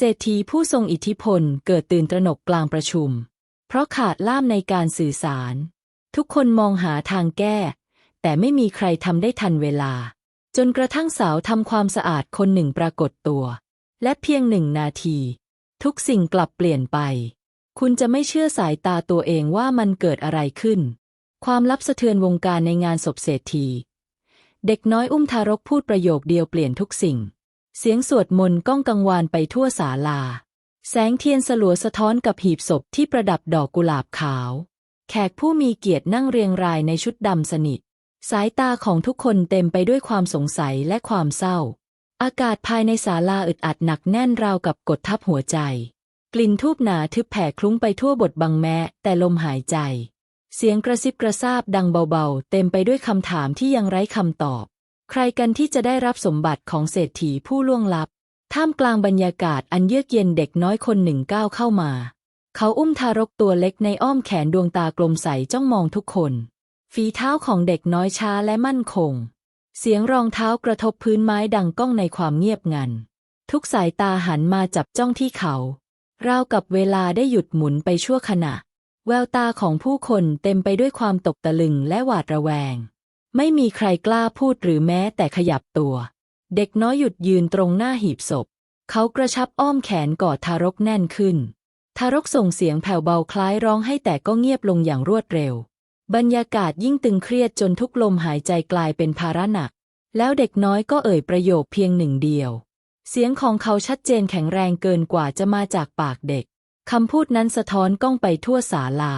เศรษฐีผู้ทรงอิทธิพลเกิดตื่นตระหนกกลางประชุม เพราะขาดล่ามในการสื่อสาร ทุกคนมองหาทางแก้ แต่ไม่มีใครทำได้ทันเวลา จนกระทั่งสาวทำความสะอาดคนหนึ่งปรากฏตัว และเพียงหนึ่งนาที ทุกสิ่งกลับเปลี่ยนไป คุณจะไม่เชื่อสายตาตัวเองว่ามันเกิดอะไรขึ้น ความลับสะเทือนวงการในงานศพเศรษฐี เด็กน้อยอุ้มทารกพูดประโยคเดียวเปลี่ยนทุกสิ่ง เสียงสวดมนต์ก้องกังวานไปทั่วศาลา แสงเทียนสลัวสะท้อนกับหีบศพที่ประดับดอกกุหลาบขาว แขกผู้มีเกียรตินั่งเรียงรายในชุดดำสนิท สายตาของทุกคนเต็มไปด้วยความสงสัยและความเศร้า อากาศภายในศาลาอึดอัดหนักแน่นราวกับกดทับหัวใจ กลิ่นทูบหนาทึบแผ่คลุ้งไปทั่วบทบังแม้แต่ลมหายใจ เสียงกระซิบกระซาบดังเบาๆ เต็มไปด้วยคำถามที่ยังไร้คำตอบ ใครกันที่จะได้รับสมบัติของเศรษฐีผู้ล่วงลับ ท่ามกลางบรรยากาศอันเยือกเย็นเด็กน้อยคนหนึ่งก้าวเข้ามา เขาอุ้มทารกตัวเล็กในอ้อมแขนดวงตากลมใสจ้องมองทุกคน ฝีเท้าของเด็กน้อยช้าและมั่นคง เสียงรองเท้ากระทบพื้นไม้ดังก้องในความเงียบงัน ทุกสายตาหันมาจับจ้องที่เขาราวกับเวลาได้หยุดหมุนไปชั่วขณะ แววตาของผู้คนเต็มไปด้วยความตกตะลึงและหวาดระแวง ไม่มีใครกล้าพูดหรือแม้แต่ขยับตัว เด็กน้อยหยุดยืนตรงหน้าหีบศพ เขากระชับอ้อมแขนกอดทารกแน่นขึ้น ทารกส่งเสียงแผ่วเบาคล้ายร้องให้แต่ก็เงียบลงอย่างรวดเร็ว บรรยากาศยิ่งตึงเครียดจนทุกลมหายใจกลายเป็นภาระหนัก แล้วเด็กน้อยก็เอ่ยประโยคเพียงหนึ่งเดียว เสียงของเขาชัดเจนแข็งแรงเกินกว่าจะมาจากปากเด็กคำพูดนั้นสะท้อนก้องไปทั่วศาลา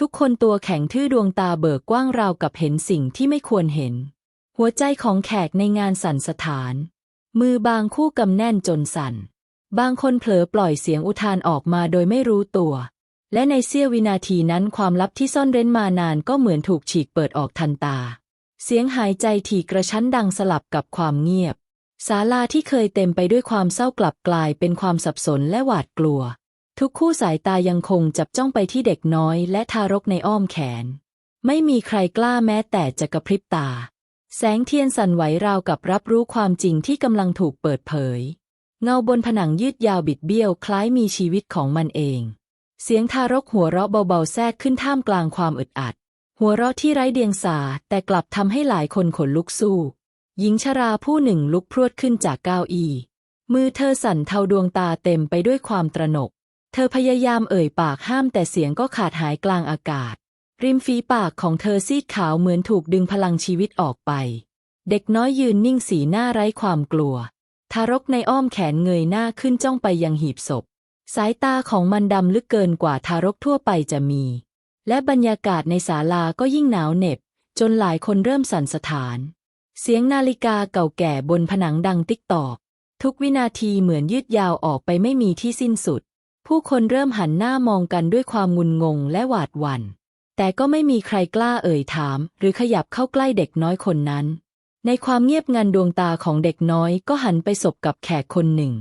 ทุกคนตัวแข็งทื่อดวงตาเบิกกว้างราวกับเห็นสิ่งที่ไม่ควรเห็น หัวใจของแขกในงานสั่นสถาน มือบางคู่กำแน่นจนสั่น บางคนเผลอปล่อยเสียงอุทานออกมาโดยไม่รู้ตัว และในเสี้ยววินาทีนั้นความลับที่ซ่อนเร้นมานานก็เหมือนถูกฉีกเปิดออกทันตา เสียงหายใจถี่กระชั้นดังสลับกับความเงียบศาลาที่เคยเต็มไปด้วยความเศร้ากลับกลายเป็นความสับสนและหวาดกลัว ทุกคู่สายตายังคงจับจ้องไปที่เด็กน้อยและทารกในอ้อมแขน ไม่มีใครกล้าแม้แต่จะกระพริบตา แสงเทียนสั่นไหวราวกับรับรู้ความจริงที่กำลังถูกเปิดเผย เงาบนผนังยืดยาวบิดเบี้ยวคล้ายมีชีวิตของมันเอง เสียงทารกหัวเราะเบาๆแทรกขึ้นท่ามกลางความอึดอัด หัวเราะที่ไร้เดียงสาแต่กลับทำให้หลายคนขนลุกสู้ หญิงชราผู้หนึ่งลุกพรวดขึ้นจากเก้าอี้มือเธอสั่นเทาดวงตาเต็มไปด้วยความตระหนก เธอพยายามเอ่ยปากห้ามแต่เสียงก็ขาดหายกลางอากาศ ริมฝีปากของเธอซีดขาวเหมือนถูกดึงพลังชีวิตออกไป เด็กน้อยยืนนิ่งสีหน้าไร้ความกลัว ทารกในอ้อมแขนเงยหน้าขึ้นจ้องไปยังหีบศพ สายตาของมันดำลึกเกินกว่าทารกทั่วไปจะมี และบรรยากาศในศาลาก็ยิ่งหนาวเหน็บ จนหลายคนเริ่มสั่นสะท้าน เสียงนาฬิกาเก่าแก่บนผนังดังติ๊กตอกทุกวินาทีเหมือนยืดยาวออกไปไม่มีที่สิ้นสุด ผู้คนเริ่มหันหน้ามองกันด้วยความงุนงงและหวาดหวัน่น แต่ก็ไม่มีใครกล้าเอ่ยถาม หรือขยับเข้าใกล้เด็กน้อยคนนั้น ในความเงียบงันดวงตาของเด็กน้อยก็หันไปสบกับแขกคนหนึ่ง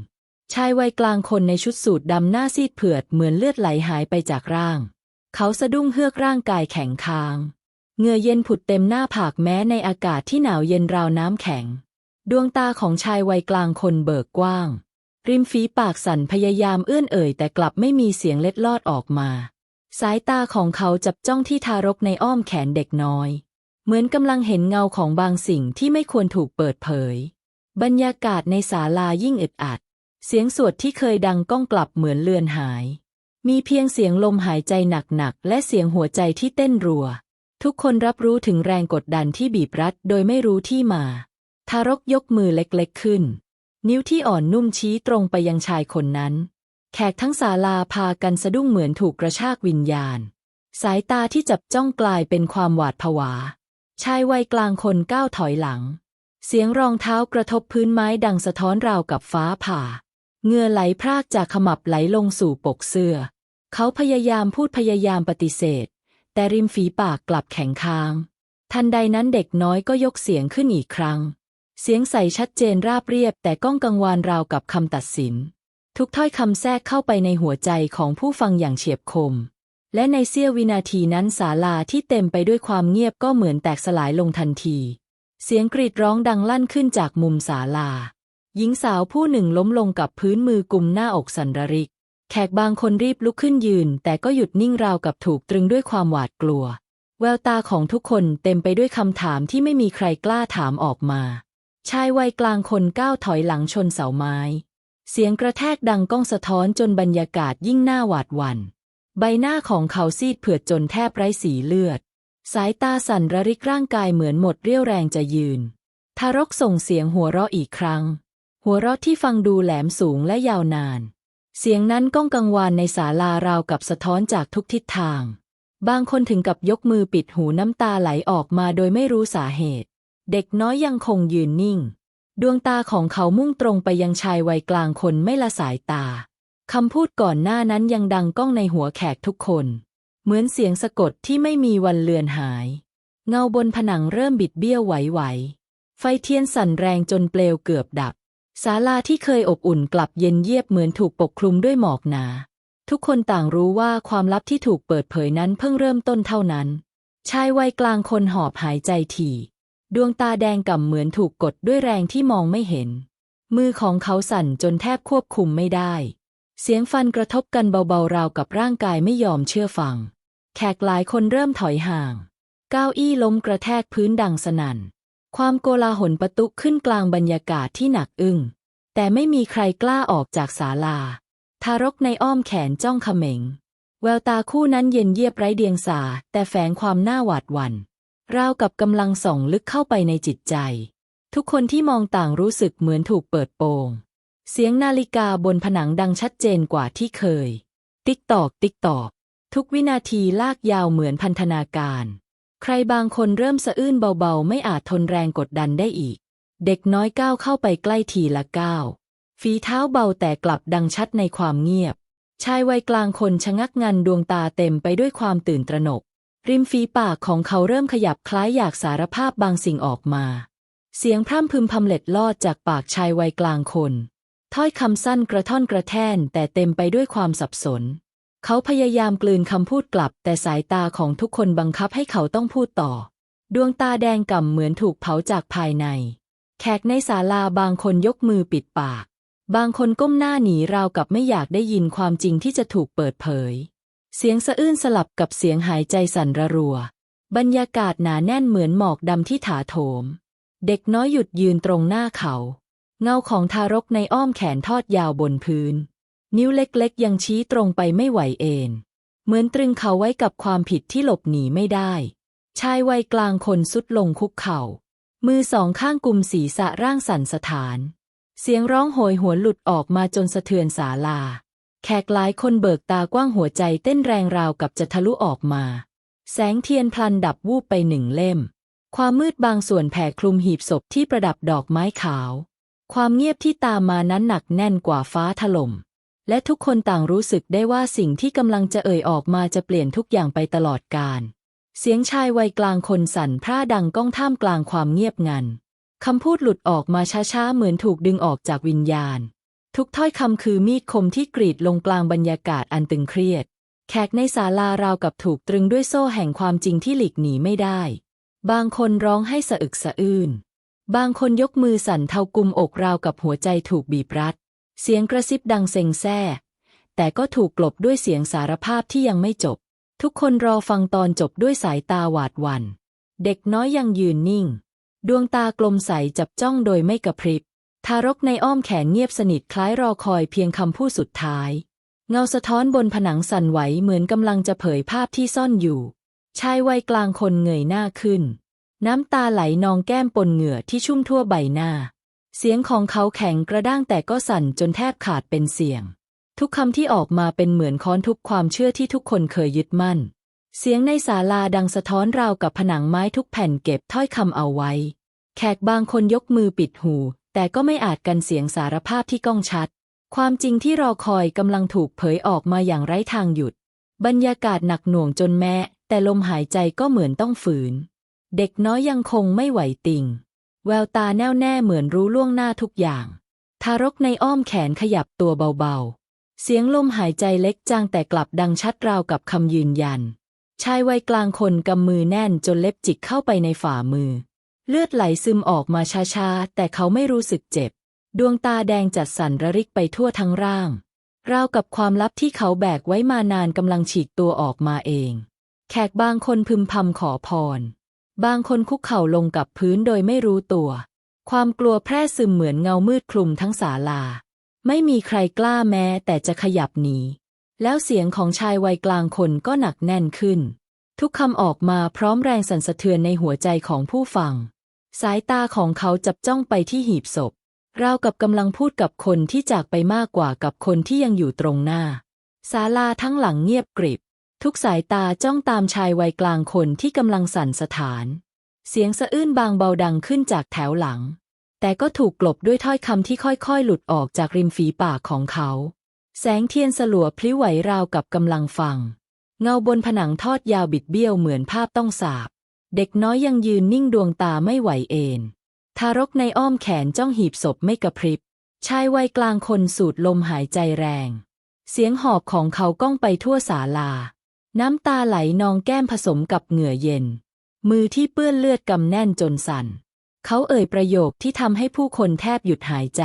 ชายวัยกลางคนในชุดสูทดำหน้าซีดเผือดเหมือนเลือดไหลหายไปจากร่าง เขาสะดุ้งเฮือกร่างกายแข็งคางเหงื่อเย็นผุดเต็มหน้าผากแม้ในอากาศที่หนาวเย็นราวน้ำแข็ง ดวงตาของชายวัยกลางคนเบิกกว้าง ริมฝีปากสั่นพยายามเอื้อนเอ่ย แต่กลับไม่มีเสียงเล็ดลอดออกมา สายตาของเขาจับจ้องที่ทารกในอ้อมแขนเด็กน้อย เหมือนกำลังเห็นเงาของบางสิ่งที่ไม่ควรถูกเปิดเผย บรรยากาศในศาลายิ่งอึดอัด เสียงสวดที่เคยดังก้องกลับเหมือนเลือนหาย มีเพียงเสียงลมหายใจหนักๆและเสียงหัวใจที่เต้นรัว ทุกคนรับรู้ถึงแรงกดดันที่บีบรัดโดยไม่รู้ที่มา ทารกยกมือเล็กๆขึ้น นิ้วที่อ่อนนุ่มชี้ตรงไปยังชายคนนั้น แขกทั้งศาลาพากันสะดุ้งเหมือนถูกกระชากวิญญาณ สายตาที่จับจ้องกลายเป็นความหวาดผวา ชายวัยกลางคนก้าวถอยหลัง เสียงรองเท้ากระทบพื้นไม้ดังสะท้อนราวกับฟ้าผ่าเงื่อไหลพรากจากขมับไหลลงสู่ปกเสื้อ เขาพยายามพูดพยายามปฏิเสธ แต่ริมฝีปากกลับแข็งค้าง ทันใดนั้นเด็กน้อยก็ยกเสียงขึ้นอีกครั้ง เสียงใสชัดเจนราบเรียบ แต่ก้องกังวานราวกับคำตัดสิน ทุกถ้อยคำแทรกเข้าไปในหัวใจของผู้ฟังอย่างเฉียบคม และในเสี้ยววินาทีนั้นศาลาที่เต็มไปด้วยความเงียบก็เหมือนแตกสลายลงทันที เสียงกรีดร้องดังลั่นขึ้นจากมุมศาลา หญิงสาวผู้หนึ่งล้มลงกับพื้นมือกุมหน้าอกสันร,ริก แขกบางคนรีบลุกขึ้นยืน แต่ก็หยุดนิ่งราวกับถูกตรึงด้วยความหวาดกลัว แววตาของทุกคนเต็มไปด้วยคำถามที่ไม่มีใครกล้าถามออกมา ชายวัยกลางคนก้าวถอยหลังชนเสาไม้ เสียงกระแทกดังก้องสะท้อนจนบรรยากาศยิ่งหน่าหวาดหวัน่น ใบหน้าของเขาซีดเผือดจนแทบไร้สีเลือด สายตาสั่นระริกร่างกายเหมือนหมดเรี่ยวแรงจะยืน ทารกส่งเสียงหัวเราะอีกครั้ง หัวเราะที่ฟังดูแหลมสูงและยาวนาน เสียงนั้นก้องกังวานในศาลาราวกับสะท้อนจากทุกทิศทาง บางคนถึงกับยกมือปิดหูน้ำตาไหลออกมาโดยไม่รู้สาเหตุ เด็กน้อยยังคงยืนนิ่ง ดวงตาของเขามุ่งตรงไปยังชายวัยกลางคนไม่ละสายตาคำพูดก่อนหน้านั้นยังดังก้องในหัวแขกทุกคน เหมือนเสียงสะกดที่ไม่มีวันเลือนหาย เงาบนผนังเริ่มบิดเบี้ยวไหวๆไฟเทียนสั่นแรงจนเปลวเกือบดับศาลาที่เคยอบอุ่นกลับเย็นเยียบเหมือนถูกปกคลุมด้วยหมอกหนา ทุกคนต่างรู้ว่าความลับที่ถูกเปิดเผยนั้นเพิ่งเริ่มต้นเท่านั้น ชายวัยกลางคนหอบหายใจถี่ ดวงตาแดงก่ำเหมือนถูกกดด้วยแรงที่มองไม่เห็น มือของเขาสั่นจนแทบควบคุมไม่ได้ เสียงฟันกระทบกันเบาๆราวกับร่างกายไม่ยอมเชื่อฟัง แขกหลายคนเริ่มถอยห่าง เก้าอี้ล้มกระแทกพื้นดังสนั่น ความโกลาหลปะตุขึ้นกลางบรรยากาศที่หนักอึ้ง แต่ไม่มีใครกล้าออกจากศาลา ทารกในอ้อมแขนจ้องเขม็ง แววตาคู่นั้นเย็นเยียบไร้เดียงสา แต่แฝงความน่าหวาดหวัน่น ราวกับกำลังส่องลึกเข้าไปในจิตใจ ทุกคนที่มองต่างรู้สึกเหมือนถูกเปิดโปง เสียงนาฬิกาบนผนังดังชัดเจนกว่าที่เคย ติ๊กตอก ติ๊กตอก ทุกวินาทีลากยาวเหมือนพันธนาการ ใครบางคนเริ่มสะอื้นเบาๆ ไม่อาจทนแรงกดดันได้อีก เด็กน้อยก้าวเข้าไปใกล้ทีละก้าวฝีเท้าเบาแต่กลับดังชัดในความเงียบ ชายวัยกลางคนชะงักงันดวงตาเต็มไปด้วยความตื่นตระหนก ริมฝีปากของเขาเริ่มขยับคล้ายอยากสารภาพบางสิ่งออกมา เสียงพร่ำพึมพำเล็ดลอดจากปากชายวัยกลางคน ถ้อยคำสั้นกระท่อนกระแท่นแต่เต็มไปด้วยความสับสน เขาพยายามกลืนคำพูดกลับ แต่สายตาของทุกคนบังคับให้เขาต้องพูดต่อ ดวงตาแดงก่ำเหมือนถูกเผาจากภายใน แขกในศาลาบางคนยกมือปิดปาก บางคนก้มหน้าหนีราวกับไม่อยากได้ยินความจริงที่จะถูกเปิดเผย เสียงสะอื้นสลับกับเสียงหายใจสั่นระรัว บรรยากาศหนาแน่นเหมือนหมอกดำที่ถาโถม เด็กน้อยหยุดยืนตรงหน้าเขา เงาของทารกในอ้อมแขนทอดยาวบนพื้น นิ้วเล็กๆ ยังชี้ตรงไปไม่ไหวเอนเหมือนตรึงเขาไว้กับความผิดที่หลบหนีไม่ได้ ชายวัยกลางคนสุดลงคุกเข่า มือสองข้างกุมศีรษะร่างสั่นสถาน เสียงร้องโหยหวนหลุดออกมาจนสะเทือนศาลา แขกหลายคนเบิกตากว้างหัวใจเต้นแรงราวกับจะทะลุออกมา แสงเทียนพลันดับวูบไปหนึ่งเล่ม ความมืดบางส่วนแผ่คลุมหีบศพที่ประดับดอกไม้ขาว ความเงียบที่ตามมานั้นหนักแน่นกว่าฟ้าถล่ม และทุกคนต่างรู้สึกได้ว่าสิ่งที่กำลังจะเอ่ยออกมาจะเปลี่ยนทุกอย่างไปตลอดกาลเสียงชายวัยกลางคนสั่นพร่าดังก้องท่ามกลางความเงียบงัน คำพูดหลุดออกมาช้าๆ เหมือนถูกดึงออกจากวิญญาณ ทุกถ้อยคำคือมีดคมที่กรีดลงกลางบรรยากาศอันตึงเครียด แขกในศาลาราวกับถูกตรึงด้วยโซ่แห่งความจริงที่หลีกหนีไม่ได้ บางคนร้องให้สะอึกสะอื้น บางคนยกมือสั่นเทากุมอกราวกับหัวใจถูกบีบรัด เสียงกระซิบดังเซ็งแซ่แต่ก็ถูกกลบด้วยเสียงสารภาพที่ยังไม่จบ ทุกคนรอฟังตอนจบด้วยสายตาหวาดหวัน่น เด็กน้อยยังยืนนิ่ง ดวงตากลมใสจับจ้องโดยไม่กระพริบ ทารกในอ้อมแขนเงียบสนิทคล้ายรอคอยเพียงคำพูดสุดท้าย เงาสะท้อนบนผนังสั่นไหวเหมือนกำลังจะเผยภาพที่ซ่อนอยู่ ชายวัยกลางคนเงยหน้าขึ้น น้ำตาไหลนองแก้มปนเหงื่อที่ชุ่มทั่วใบหน้า เสียงของเขาแข็งกระด้างแต่ก็สั่นจนแทบขาดเป็นเสียง ทุกคำที่ออกมาเป็นเหมือนค้อนทุบความเชื่อที่ทุกคนเคยยึดมั่น เสียงในศาลาดังสะท้อนราวกับผนังไม้ทุกแผ่นเก็บถ้อยคำเอาไว้ แขกบางคนยกมือปิดหู แต่ก็ไม่อาจกันเสียงสารภาพที่ก้องชัด ความจริงที่รอคอยกำลังถูกเผยออกมาอย่างไร้ทางหยุด บรรยากาศหนักหน่วงจนแม้ แต่ลมหายใจก็เหมือนต้องฝืน เด็กน้อยยังคงไม่ไหวติงแววตาแน่วแน่เหมือนรู้ล่วงหน้าทุกอย่าง ทารกในอ้อมแขนขยับตัวเบาๆ เสียงลมหายใจเล็กจางแต่กลับดังชัดราวกับคำยืนยัน ชายวัยกลางคนกำมือแน่นจนเล็บจิกเข้าไปในฝ่ามือ เลือดไหลซึมออกมาช้าๆ แต่เขาไม่รู้สึกเจ็บ ดวงตาแดงจัดสั่นระริกไปทั่วทั้งร่าง ราวกับความลับที่เขาแบกไว้มานานกำลังฉีกตัวออกมาเอง แขกบางคนพึมพำขอพร บางคนคุกเข่าลงกับพื้นโดยไม่รู้ตัว ความกลัวแพร่ซึมเหมือนเงามืดคลุมทั้งศาลา ไม่มีใครกล้าแม้แต่จะขยับหนี แล้วเสียงของชายวัยกลางคนก็หนักแน่นขึ้น ทุกคำออกมาพร้อมแรงสั่นสะเทือนในหัวใจของผู้ฟัง สายตาของเขาจับจ้องไปที่หีบศพ ราวกับกำลังพูดกับคนที่จากไปมากกว่ากับคนที่ยังอยู่ตรงหน้าศาลาทั้งหลังเงียบกริบ ทุกสายตาจ้องตามชายวัยกลางคนที่กำลังสั่นสะท้าน เสียงสะอื้นบางเบาดังขึ้นจากแถวหลัง แต่ก็ถูกกลบด้วยถ้อยคำที่ค่อยๆ หลุดออกจากริมฝีปากของเขา แสงเทียนสลัวพลิ้วไหวราวกับกำลังฟัง เงาบนผนังทอดยาวบิดเบี้ยวเหมือนภาพต้องสาบ เด็กน้อยยังยืนนิ่งดวงตาไม่ไหวเอนทารกในอ้อมแขนจ้องหีบศพไม่กระพริบ ชายวัยกลางคนสูดลมหายใจแรง เสียงหอบของเขาก้องไปทั่วศาลา น้ำตาไหลนองแก้มผสมกับเหงื่อเย็น มือที่เปื้อนเลือดกำแน่นจนสั่น เขาเอ่ยประโยคที่ทำให้ผู้คนแทบหยุดหายใจ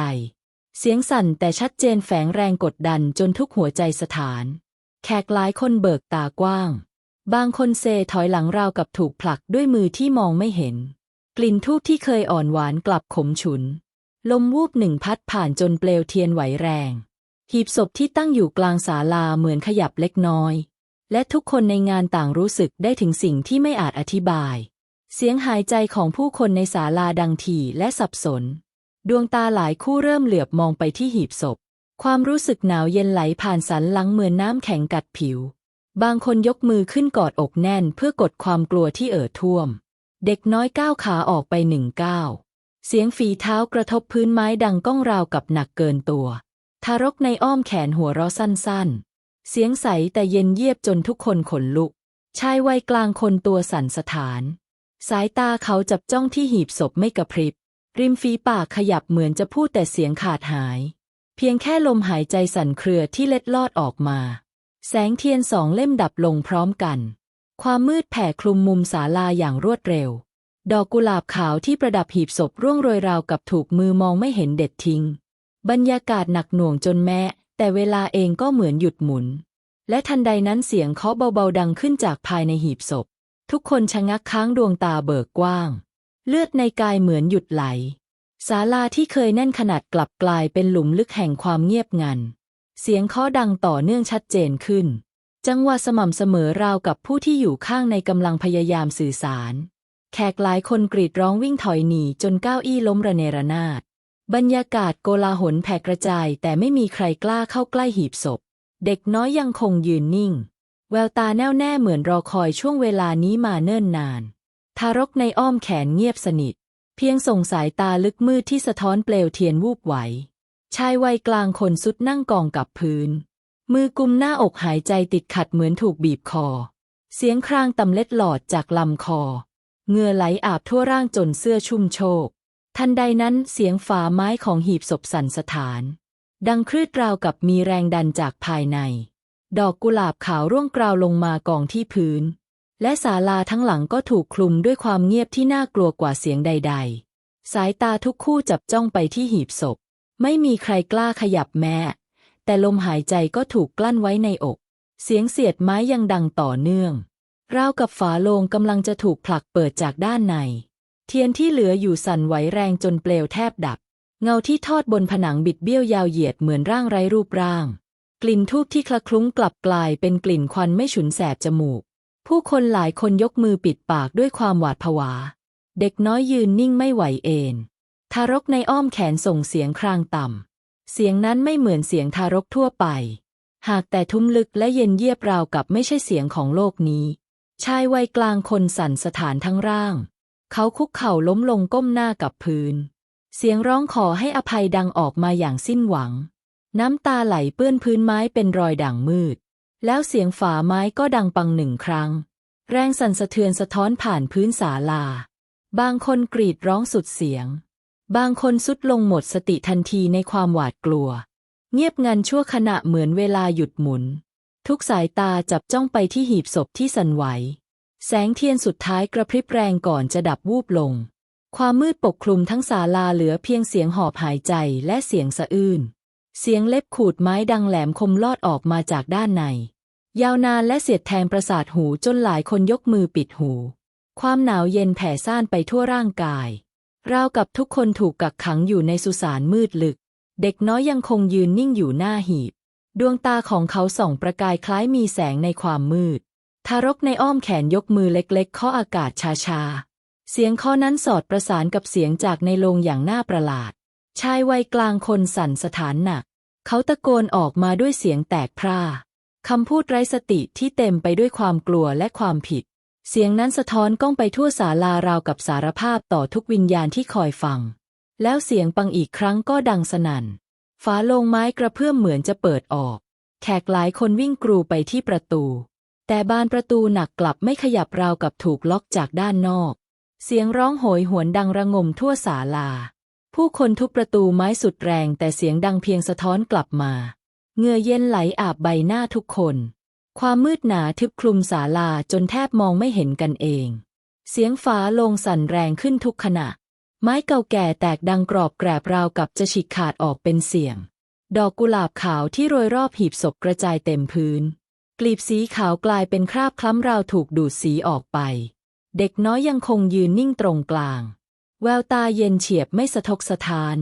เสียงสั่นแต่ชัดเจนแฝงแรงกดดันจนทุกหัวใจสถาน แขกหลายคนเบิกตากว้าง บางคนเซถอยหลังราวกับถูกผลักด้วยมือที่มองไม่เห็น กลิ่นทูบที่เคยอ่อนหวานกลับขมฉุน ลมวูบหนึ่งพัดผ่านจนเปลวเทียนไหวแรง หีบศพที่ตั้งอยู่กลางศาลาเหมือนขยับเล็กน้อย และทุกคนในงานต่างรู้สึกได้ถึงสิ่งที่ไม่อาจอธิบาย เสียงหายใจของผู้คนในศาลาดังถี่และสับสน ดวงตาหลายคู่เริ่มเหลือบมองไปที่หีบศพ ความรู้สึกหนาวเย็นไหลผ่านสันหลังเหมือนน้ำแข็งกัดผิว บางคนยกมือขึ้นกอดอกแน่นเพื่อกดความกลัวที่เอ่อท่วม เด็กน้อยก้าวขาออกไปหนึ่งก้าว เสียงฝีเท้ากระทบพื้นไม้ดังก้องราวกับหนักเกินตัว ทารกในอ้อมแขนหัวเราะสั้นๆ เสียงใสแต่เย็นเยียบจนทุกคนขนลุก ชายวัยกลางคนตัวสั่นสะท้าน สายตาเขาจับจ้องที่หีบศพไม่กระพริบ ริมฝีปากขยับเหมือนจะพูดแต่เสียงขาดหาย เพียงแค่ลมหายใจสั่นเครือที่เล็ดลอดออกมา แสงเทียนสองเล่มดับลงพร้อมกัน ความมืดแผ่คลุมมุมศาลาอย่างรวดเร็ว ดอกกุหลาบขาวที่ประดับหีบศพร่วงโรยราวกับถูกมือมองไม่เห็นเด็ดทิ้ง บรรยากาศหนักหน่วงจนแม้ แต่เวลาเองก็เหมือนหยุดหมุน และทันใดนั้นเสียงเคาะเบาๆดังขึ้นจากภายในหีบศพ ทุกคนชะงักค้างดวงตาเบิกกว้าง เลือดในกายเหมือนหยุดไหลศาลาที่เคยแน่นขนาดกลับกลายเป็นหลุมลึกแห่งความเงียบงัน เสียงเคาะดังต่อเนื่องชัดเจนขึ้น จังหวะสม่ำเสมอราวกับผู้ที่อยู่ข้างในกำลังพยายามสื่อสาร แขกหลายคนกรีดร้องวิ่งถอยหนีจนเก้าอี้ล้มระเนระนาด บรรยากาศโกลาหลแผ่กระจาย แต่ไม่มีใครกล้าเข้าใกล้หีบศพ เด็กน้อยยังคงยืนนิ่ง แววตาแน่วแน่เหมือนรอคอยช่วงเวลานี้มาเนิ่นนาน ทารกในอ้อมแขนเงียบสนิท เพียงส่งสายตาลึกมืดที่สะท้อนเปลวเทียนวูบไหว ชายวัยกลางคนสุดนั่งกองกับพื้น มือกุมหน้าอกหายใจติดขัดเหมือนถูกบีบคอ เสียงครางตำเล็ดหลอดจากลำคอเหงื่อไหลอาบทั่วร่างจนเสื้อชุ่มโชก ทันใดนั้นเสียงฝาไม้ของหีบศพสั่นสะท้าน ดังคลืดราวกับมีแรงดันจากภายใน ดอกกุหลาบขาวร่วงกราวลงมากองที่พื้น และศาลาทั้งหลังก็ถูกคลุมด้วยความเงียบที่น่ากลัวกว่าเสียงใด ๆ สายตาทุกคู่จับจ้องไปที่หีบศพ ไม่มีใครกล้าขยับแม้ แต่ลมหายใจก็ถูกกลั้นไว้ในอก เสียงเสียดไม้ยังดังต่อเนื่องราวกับฝาโลงกำลังจะถูกผลักเปิดจากด้านใน เทียนที่เหลืออยู่สั่นไหวแรงจนเปลวแทบดับ เงาที่ทอดบนผนังบิดเบี้ยวยาวเหยียดเหมือนร่างไร้รูปร่าง กลิ่นทูบที่คละคลุ้งกลับกลายเป็นกลิ่นควันไม่ฉุนแสบจมูก ผู้คนหลายคนยกมือปิดปากด้วยความหวาดผวา เด็กน้อยยืนนิ่งไม่ไหวเอน ทารกในอ้อมแขนส่งเสียงครางต่ำ เสียงนั้นไม่เหมือนเสียงทารกทั่วไป หากแต่ทุ้มลึกและเย็นเยียบราวกับไม่ใช่เสียงของโลกนี้ ชายวัยกลางคนสั่นสถานทั้งร่าง เขาคุกเข่าล้มลงก้มหน้ากับพื้น เสียงร้องขอให้อภัยดังออกมาอย่างสิ้นหวัง น้ำตาไหลเปื้อนพื้นไม้เป็นรอยด่างมืด แล้วเสียงฝาไม้ก็ดังปังหนึ่งครั้ง แรงสั่นสะเทือนสะท้อนผ่านพื้นศาลา บางคนกรีดร้องสุดเสียง บางคนสุดลงหมดสติทันทีในความหวาดกลัว เงียบงันชั่วขณะเหมือนเวลาหยุดหมุน ทุกสายตาจับจ้องไปที่หีบศพที่สั่นไหว แสงเทียนสุดท้ายกระพริบแรงก่อนจะดับวูบลง ความมืดปกคลุมทั้งศาลาเหลือเพียงเสียงหอบหายใจและเสียงสะอื้นเสียงเล็บขูดไม้ดังแหลมคมลอดออกมาจากด้านใน ยาวนานและเสียดแทงประสาทหูจนหลายคนยกมือปิดหู ความหนาวเย็นแผ่ซ่านไปทั่วร่างกาย ราวกับทุกคนถูกกักขังอยู่ในสุสานมืดลึก เด็กน้อยยังคงยืนนิ่งอยู่หน้าหีบ ดวงตาของเขาส่องประกายคล้ายมีแสงในความมืด ทารกในอ้อมแขนยกมือเล็กๆเคาะอากาศชาๆ เสียงเคาะนั้นสอดประสานกับเสียงจากในโรงอย่างน่าประหลาด ชายวัยกลางคนสั่นสถานหนัก เขาตะโกนออกมาด้วยเสียงแตกพร่าคำพูดไร้สติที่เต็มไปด้วยความกลัวและความผิด เสียงนั้นสะท้อนก้องไปทั่วศาลาราวกับสารภาพต่อทุกวิญญาณที่คอยฟัง แล้วเสียงปังอีกครั้งก็ดังสนั่น ฝาโลงไม้กระเพื่อมเหมือนจะเปิดออก แขกหลายคนวิ่งกรูไปที่ประตู แต่บานประตูหนักกลับไม่ขยับราวกับถูกล็อกจากด้านนอก เสียงร้องโหยหวนดังระงมทั่วศาลา ผู้คนทุบประตูไม้สุดแรงแต่เสียงดังเพียงสะท้อนกลับมา เงื่อเย็นไหลอาบใบหน้าทุกคน ความมืดหนาทึบคลุมศาลาจนแทบมองไม่เห็นกันเอง เสียงฟ้าลงสั่นแรงขึ้นทุกขณะ ไม้เก่าแก่แตกดังกรอบแกรบราวกับจะฉีกขาดออกเป็นเสียง ดอกกุหลาบขาวที่โรยรอบหีบศพกระจายเต็มพื้น กลีบสีขาวกลายเป็นคราบคล้ำราวถูกดูดสีออกไป เด็กน้อยยังคงยืนนิ่งตรงกลาง แววตาเย็นเฉียบไม่สะทกสะท้าน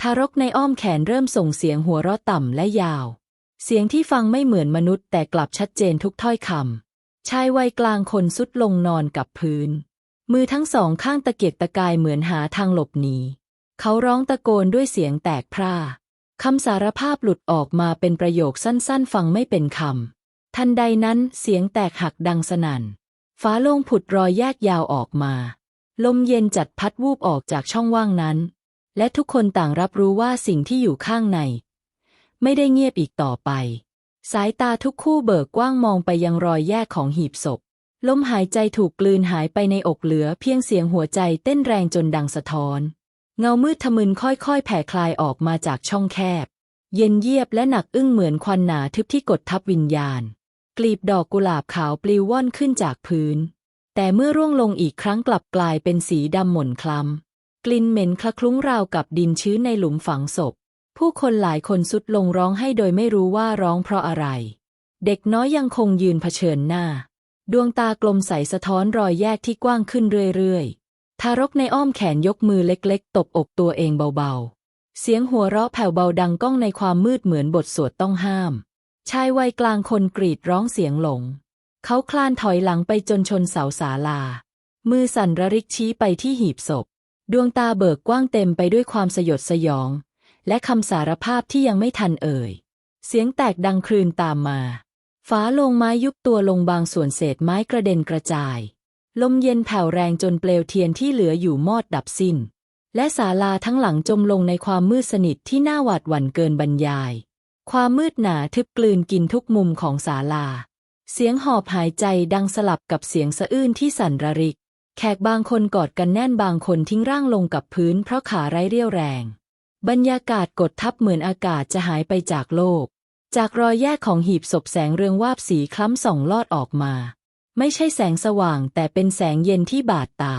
ทารกในอ้อมแขนเริ่มส่งเสียงหัวเราะต่ำและยาว เสียงที่ฟังไม่เหมือนมนุษย์แต่กลับชัดเจนทุกถ้อยคำชายวัยกลางคนสุดลงนอนกับพื้น มือทั้งสองข้างตะเกียกตะกายเหมือนหาทางหลบหนี เขาร้องตะโกนด้วยเสียงแตกพร่าคำสารภาพหลุดออกมาเป็นประโยคสั้นๆ ฟังไม่เป็นคำ ทันใดนั้นเสียงแตกหักดังสนั่น ฟ้าโล่งผุดรอยแยกยาวออกมา ลมเย็นจัดพัดวูบออกจากช่องว่างนั้น และทุกคนต่างรับรู้ว่าสิ่งที่อยู่ข้างใน ไม่ได้เงียบอีกต่อไป สายตาทุกคู่เบิกกว้างมองไปยังรอยแยกของหีบศพ ลมหายใจถูกกลืนหายไปในอกเหลือเพียงเสียงหัวใจเต้นแรงจนดังสะท้อน เงามืดทะมึนค่อยๆ แผ่คลายออกมาจากช่องแคบ เย็นเยียบและหนักอึ้งเหมือนควันหนาทึบที่กดทับวิญญาณ กลีบดอกกุหลาบขาวปลิวว่อนขึ้นจากพื้น แต่เมื่อร่วงลงอีกครั้งกลับกลายเป็นสีดำหม่นคล้ำกลิ่นเหม็นคละคลุ้งราวกับดินชื้นในหลุมฝังศพ ผู้คนหลายคนสุดลงร้องให้โดยไม่รู้ว่าร้องเพราะอะไร เด็กน้อยยังคงยืนเผชิญหน้า ดวงตากลมใสสะท้อนรอยแยกที่กว้างขึ้นเรื่อยๆ ทารกในอ้อมแขนยกมือเล็กๆ ตบอกตัวเองเบาๆ เสียงหัวเราะแผ่วเบาดังก้องในความมืดเหมือนบทสวดต้องห้าม ชายวัยกลางคนกรีดร้องเสียงหลง เขาคลานถอยหลังไปจนชนเสาศาลา มือสั่นระริกชี้ไปที่หีบศพ ดวงตาเบิกกว้างเต็มไปด้วยความสยดสยอง และคำสารภาพที่ยังไม่ทันเอ่ย เสียงแตกดังครืนตามมาฟ้าลงไม้ยุบตัวลงบางส่วนเศษไม้กระเด็นกระจาย ลมเย็นแผ่วแรงจนเปลวเทียนที่เหลืออยู่มอดดับสิ้น และศาลาทั้งหลังจมลงในความมืดสนิทที่น่าหวาดหวั่นเกินบรรยาย ความมืดหนาทึบกลืนกินทุกมุมของศาลา เสียงหอบหายใจดังสลับกับเสียงสะอื้นที่สั่นระริก แขกบางคนกอดกันแน่นบางคนทิ้งร่างลงกับพื้นเพราะขาไร้เรี่ยวแรง บรรยากาศกดทับเหมือนอากาศจะหายไปจากโลก จากรอยแยกของหีบศพแสงเรืองวาบสีคล้ำส่องลอดออกมา ไม่ใช่แสงสว่างแต่เป็นแสงเย็นที่บาดตา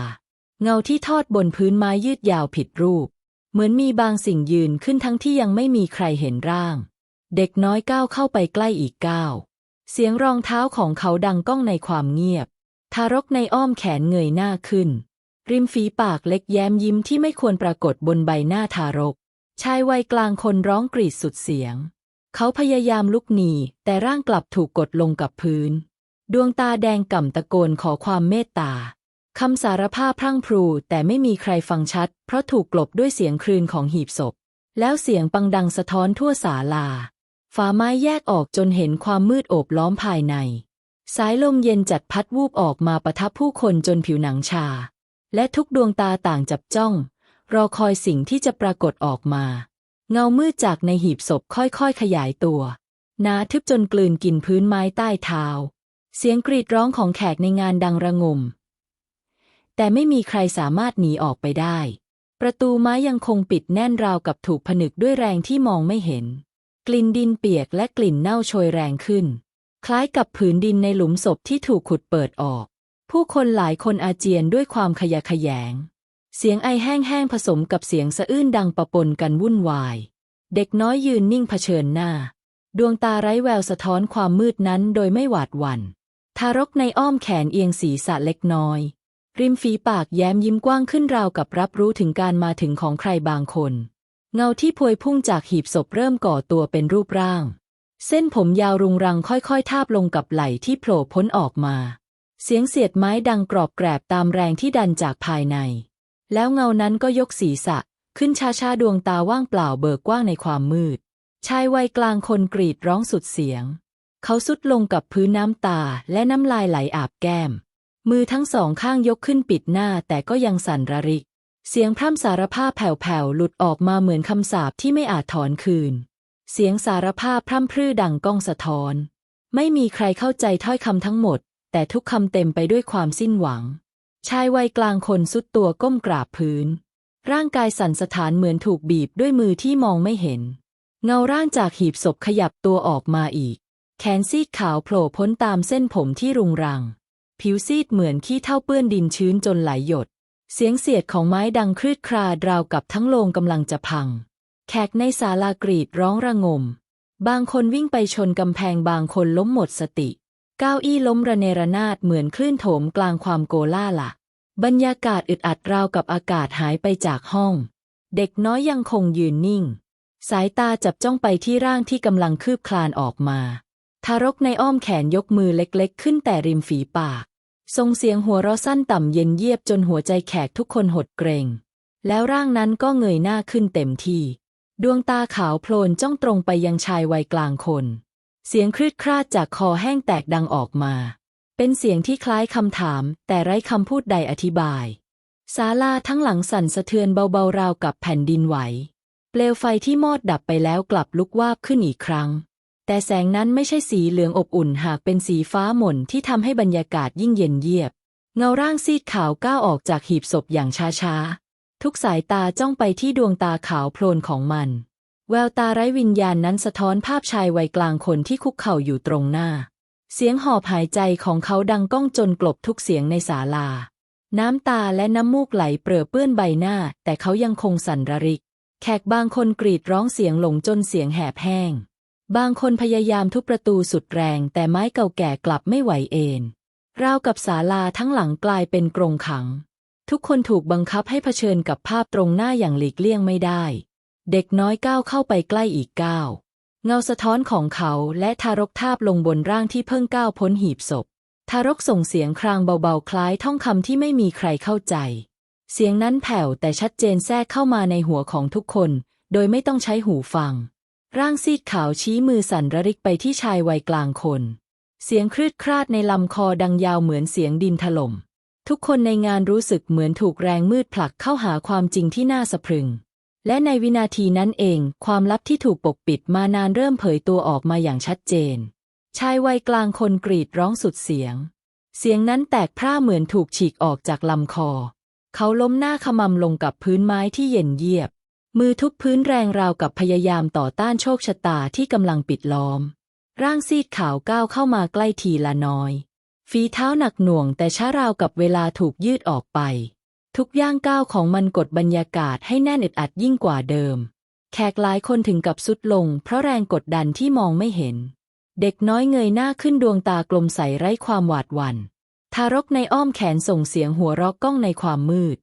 เงาที่ทอดบนพื้นไม้ยืดยาวผิดรูป เหมือนมีบางสิ่งยืนขึ้นทั้งที่ยังไม่มีใครเห็นร่าง เด็กน้อยก้าวเข้าไปใกล้อีกก้าวเสียงรองเท้าของเขาดังก้องในความเงียบ ทารกในอ้อมแขนเงยหน้าขึ้น ริมฝีปากเล็กแย้มยิ้มที่ไม่ควรปรากฏบนใบหน้าทารก ชายวัยกลางคนร้องกรีดสุดเสียง เขาพยายามลุกหนีแต่ร่างกลับถูกกดลงกับพื้น ดวงตาแดงก่ำตะโกนขอความเมตตาคำสารภาพพรั่งพรูแต่ไม่มีใครฟังชัด เพราะถูกกลบด้วยเสียงครืนของหีบศพ แล้วเสียงปังดังสะท้อนทั่วศาลาฝาไม้แยกออกจนเห็นความมืดโอบล้อมภายใน สายลมเย็นจัดพัดวูบออกมาประทับผู้คนจนผิวหนังชา และทุกดวงตาต่างจับจ้อง รอคอยสิ่งที่จะปรากฏออกมา เงามืดจากในหีบศพค่อยๆ ขยายตัวหนาทึบจนกลืนกินพื้นไม้ใต้เท้า เสียงกรีดร้องของแขกในงานดังระงม แต่ไม่มีใครสามารถหนีออกไปได้ ประตูไม้ยังคงปิดแน่นราวกับถูกผนึกด้วยแรงที่มองไม่เห็น กลิ่นดินเปียกและกลิ่นเน่าโชยแรงขึ้น คล้ายกับผืนดินในหลุมศพที่ถูกขุดเปิดออก ผู้คนหลายคนอาเจียนด้วยความขยะแขยง เสียงไอแห้งๆผสมกับเสียงสะอื้นดังปะปนกันวุ่นวาย เด็กน้อยยืนนิ่งเผชิญหน้า ดวงตาไร้แววสะท้อนความมืดนั้นโดยไม่หวาดหวัน่น ทารกในอ้อมแขนเอียงศีรษะเล็กน้อย ริมฝีปากแย้มยิ้มกว้างขึ้นราวกับรับรู้ถึงการมาถึงของใครบางคน เงาที่พวยพุ่งจากหีบศพเริ่มก่อตัวเป็นรูปร่าง เส้นผมยาวรุงรังค่อยๆ ทาบลงกับไหล่ที่โผล่พ้นออกมา เสียงเสียดไม้ดังกรอบแกรบตามแรงที่ดันจากภายใน แล้วเงานั้นก็ยกศีรษะ ขึ้นช้าๆดวงตาว่างเปล่าเบิกกว้างในความมืด ชายวัยกลางคนกรีดร้องสุดเสียง เขาสุดลงกับพื้นน้ำตาและน้ำลายไหลอาบแก้ม มือทั้งสองข้างยกขึ้นปิดหน้าแต่ก็ยังสั่นระริก เสียงพร่ำสารภาพแผ่วๆหลุดออกมาเหมือนคำสาปที่ไม่อาจถอนคืน เสียงสารภาพพร่ำพรื่ดังก้องสะท้อน ไม่มีใครเข้าใจถ้อยคำทั้งหมด แต่ทุกคำเต็มไปด้วยความสิ้นหวัง ชายวัยกลางคนสุดตัวก้มกราบพื้น ร่างกายสั่นสะท้านเหมือนถูกบีบด้วยมือที่มองไม่เห็น เงาร่างจากหีบศพขยับตัวออกมาอีก แขนซีดขาวโผล่พ้นตามเส้นผมที่รุงรัง ผิวซีดเหมือนขี้เท่าเปื้อนดินชื้นจนไหลหยด เสียงเสียดของไม้ดังครืดคราดราวกับทั้งโลงกำลังจะพัง แขกในศาลากรีดร้องระงม บางคนวิ่งไปชนกำแพงบางคนล้มหมดสติ เก้าอี้ล้มระเนระนาดเหมือนคลื่นโถมกลางความโกล่าละบรรยากาศอึดอัดราวกับอากาศหายไปจากห้อง เด็กน้อยยังคงยืนนิ่ง สายตาจับจ้องไปที่ร่างที่กำลังคืบคลานออกมา ทารกในอ้อมแขนยกมือเล็กๆ ขึ้นแต่ริมฝีปากส่งเสียงหัวเราะสั้นต่ำเย็นเยียบจนหัวใจแขกทุกคนหดเกรง แล้วร่างนั้นก็เงยหน้าขึ้นเต็มที่ ดวงตาขาวโพลนจ้องตรงไปยังชายวัยกลางคน เสียงครืดคราดจากคอแห้งแตกดังออกมา เป็นเสียงที่คล้ายคำถาม แต่ไร้คำพูดใดอธิบายศาลาทั้งหลังสั่นสะเทือนเบาๆราวกับแผ่นดินไหว เปลวไฟที่มอดดับไปแล้วกลับลุกวาบขึ้นอีกครั้ง แต่แสงนั้นไม่ใช่สีเหลืองอบอุ่นหากเป็นสีฟ้าหม่นที่ทำให้บรรยากาศยิ่งเย็นเยียบ เงาร่างซีดขาวก้าวออกจากหีบศพอย่างช้าๆ ทุกสายตาจ้องไปที่ดวงตาขาวโพลนของมัน แววตาไร้วิญญาณนั้นสะท้อนภาพชายวัยกลางคนที่คุกเข่าอยู่ตรงหน้า เสียงหอบหายใจของเขาดังก้องจนกลบทุกเสียงในศาลา น้ำตาและน้ำมูกไหลเปรอะเปื้อนใบหน้า แต่เขายังคงสั่นระริก แขกบางคนกรีดร้องเสียงหลงจนเสียงแหบแห้ง บางคนพยายามทุบประตูสุดแรง แต่ไม้เก่าแก่กลับไม่ไหวเอนราวกับศาลาทั้งหลังกลายเป็นกรงขัง ทุกคนถูกบังคับให้เผชิญกับภาพตรงหน้าอย่างหลีกเลี่ยงไม่ได้ เด็กน้อยก้าวเข้าไปใกล้อีกก้าวเงาสะท้อนของเขาและทารกทาบลงบนร่างที่เพิ่งก้าวพ้นหีบศพ ทารกส่งเสียงครางเบาๆ คล้ายท่องคำที่ไม่มีใครเข้าใจ เสียงนั้นแผ่วแต่ชัดเจนแทรกเข้ามาในหัวของทุกคน โดยไม่ต้องใช้หูฟัง ร่างซีดขาวชี้มือสั่นระริกไปที่ชายวัยกลางคน เสียงครืดคราดในลำคอดังยาวเหมือนเสียงดินถล่ม ทุกคนในงานรู้สึกเหมือนถูกแรงมืดผลักเข้าหาความจริงที่น่าสะพรึง และในวินาทีนั้นเอง ความลับที่ถูกปกปิดมานานเริ่มเผยตัวออกมาอย่างชัดเจน ชายวัยกลางคนกรีดร้องสุดเสียง เสียงนั้นแตกพร่าเหมือนถูกฉีกออกจากลำคอ เขาล้มหน้าขมำลงกับพื้นไม้ที่เย็นเยียบ มือทุบพื้นแรงราวกับพยายามต่อต้านโชคชะตาที่กำลังปิดล้อม ร่างซีดขาวก้าวเข้ามาใกล้ทีละน้อย ฝีเท้าหนักหน่วงแต่ช้าราวกับเวลาถูกยืดออกไป ทุกย่างก้าวของมันกดบรรยากาศให้แน่นอึดอัดยิ่งกว่าเดิม แขกหลายคนถึงกับสุดลง เพราะแรงกดดันที่มองไม่เห็น เด็กน้อยเงยหน้าขึ้นดวงตากลมใสไร้ความหวาดหวัน่น ทารกในอ้อมแขนส่งเสียงหัวเราะก้องในความมืด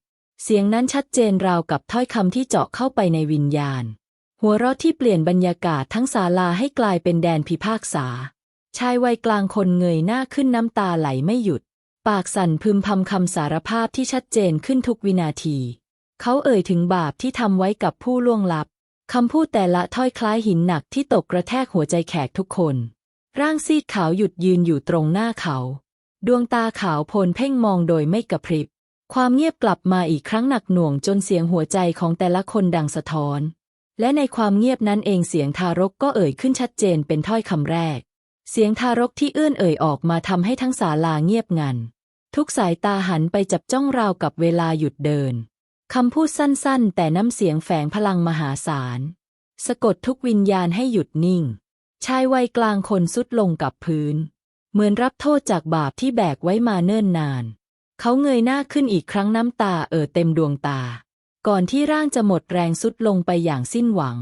เสียงนั้นชัดเจนราวกับถ้อยคำที่เจาะเข้าไปในวิญญาณ หัวเราะที่เปลี่ยนบรรยากาศทั้งศาลาให้กลายเป็นแดนพิพากษา ชายวัยกลางคนเงยหน้าขึ้นน้ำตาไหลไม่หยุด ปากสั่นพึมพำคำสารภาพที่ชัดเจนขึ้นทุกวินาที เขาเอ่ยถึงบาปที่ทำไว้กับผู้ล่วงลับ คำพูดแต่ละถ้อยคล้ายหินหนักที่ตกกระแทกหัวใจแขกทุกคน ร่างซีดขาวหยุดยืนอยู่ตรงหน้าเขา ดวงตาขาวโพลเพ่งมองโดยไม่กระพริบ ความเงียบกลับมาอีกครั้งหนักหน่วงจนเสียงหัวใจของแต่ละคนดังสะท้อน และในความเงียบนั้นเองเสียงทารกก็เอ่ยขึ้นชัดเจนเป็นถ้อยคำแรก เสียงทารกที่เอื้อนเอ่ยออกมาทำให้ทั้งศาลาเงียบงัน ทุกสายตาหันไปจับจ้องราวกับเวลาหยุดเดิน คำพูดสั้นๆ แต่น้ำเสียงแฝงพลังมหาศาล สะกดทุกวิญญาณให้หยุดนิ่ง ชายวัยกลางคนสุดลงกับพื้น เหมือนรับโทษจากบาปที่แบกไว้มาเนิ่นนาน เขาเงยหน้าขึ้นอีกครั้งน้ำตาเอ่อเต็มดวงตา ก่อนที่ร่างจะหมดแรงสุดลงไปอย่างสิ้นหวัง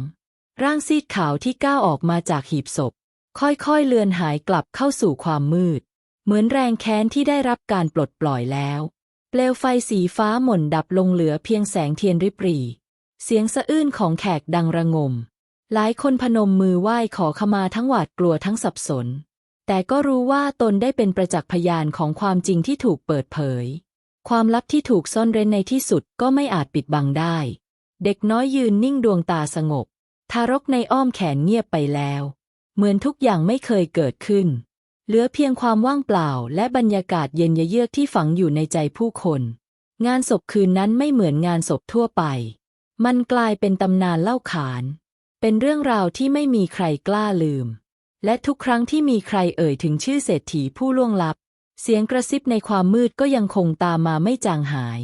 ร่างซีดขาวที่ก้าวออกมาจากหีบศพ ค่อยๆเลือนหายกลับเข้าสู่ความมืด เหมือนแรงแค้นที่ได้รับการปลดปล่อยแล้ว เปลวไฟสีฟ้าหม่นดับลงเหลือเพียงแสงเทียนริบหรี่เสียงสะอื้นของแขกดังระงม หลายคนพนมมือไหว้ขอขมาทั้งหวาดกลัวทั้งสับสน แต่ก็รู้ว่าตนได้เป็นประจักษ์พยานของความจริงที่ถูกเปิดเผย ความลับที่ถูกซ่อนเร้นในที่สุดก็ไม่อาจปิดบังได้ เด็กน้อยยืนนิ่งดวงตาสงบ ทารกในอ้อมแขนเงียบไปแล้ว เหมือนทุกอย่างไม่เคยเกิดขึ้น เหลือเพียงความว่างเปล่าและบรรยากาศเย็นเยือกที่ฝังอยู่ในใจผู้คน งานศพคืนนั้นไม่เหมือนงานศพทั่วไป มันกลายเป็นตำนานเล่าขาน เป็นเรื่องราวที่ไม่มีใครกล้าลืม และทุกครั้งที่มีใครเอ่ยถึงชื่อเศรษฐีผู้ล่วงลับ เสียงกระซิบในความมืดก็ยังคงตามมาไม่จางหาย